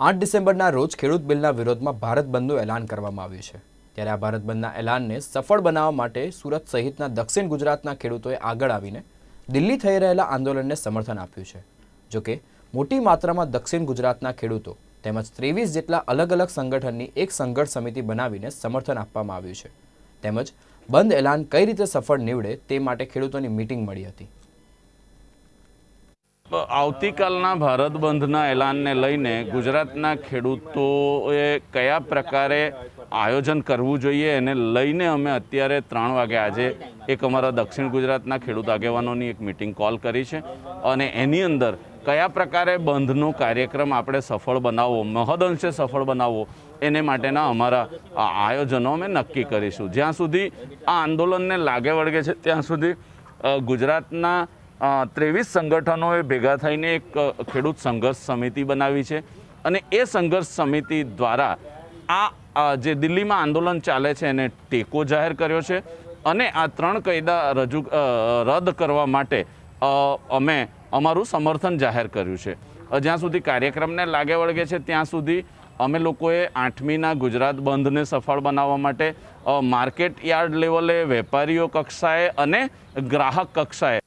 આઠ ડિસેમ્બરના રોજ ખેડૂત બિલના વિરોધમાં ભારત બંધનું એલાન કરવામાં આવ્યું છે. ત્યારે આ ભારત બંધના એલાનને સફળ બનાવવા માટે સુરત સહિતના દક્ષિણ ગુજરાતના ખેડૂતોએ આગળ આવીને દિલ્હી થઈ રહેલા આંદોલનને સમર્થન આપ્યું છે. જોકે, મોટી માત્રામાં દક્ષિણ ગુજરાતના ખેડૂતો તેમજ ત્રેવીસ જેટલા અલગ અલગ સંગઠનની એક સંઘર્ષ સમિતિ બનાવીને સમર્થન આપવામાં આવ્યું છે. તેમજ બંધ એલાન કઈ રીતે સફળ નીવડે તે માટે ખેડૂતોની મીટિંગ મળી હતી. આવતીકાલના ભારત બંધના એલાનને લઈને ગુજરાતના ખેડૂતોએ કયા પ્રકારે આયોજન કરવું જોઈએ એને લઈને અમે અત્યારે ત્રણ વાગે આજે એક અમારા દક્ષિણ ગુજરાતના ખેડૂત આગેવાનોની એક મિટિંગ કોલ કરી છે અને એની અંદર કયા પ્રકારે બંધનો કાર્યક્રમ આપણે સફળ બનાવવો મહદઅંશે સફળ બનાવવો, એને માટેના અમારા આયોજનો અમે નક્કી કરીશું. જ્યાં સુધી આ આંદોલનને લાગે વળગે છે, ત્યાં સુધી ગુજરાતના ત્રેવીસ સંગઠનોએ ભેગા થઈને એક ખેડૂત સંઘર્ષ સમિતિ બનાવી છે અને એ સંઘર્ષ સમિતિ દ્વારા આ જે દિલ્હીમાં આંદોલન ચાલે છે એને ટેકો જાહેર કર્યો છે અને આ ત્રણ કાયદા રજૂ રદ કરવા માટે અમે અમારું સમર્થન જાહેર કર્યું છે. જ્યાં સુધી કાર્યક્રમને લાગે વળગે છે ત્યાં સુધી અમે લોકોએ આઠમીના ગુજરાત બંધને સફળ બનાવવા માટે માર્કેટ યાર્ડ લેવલે વેપારીઓ કક્ષાએ અને ગ્રાહક કક્ષાએ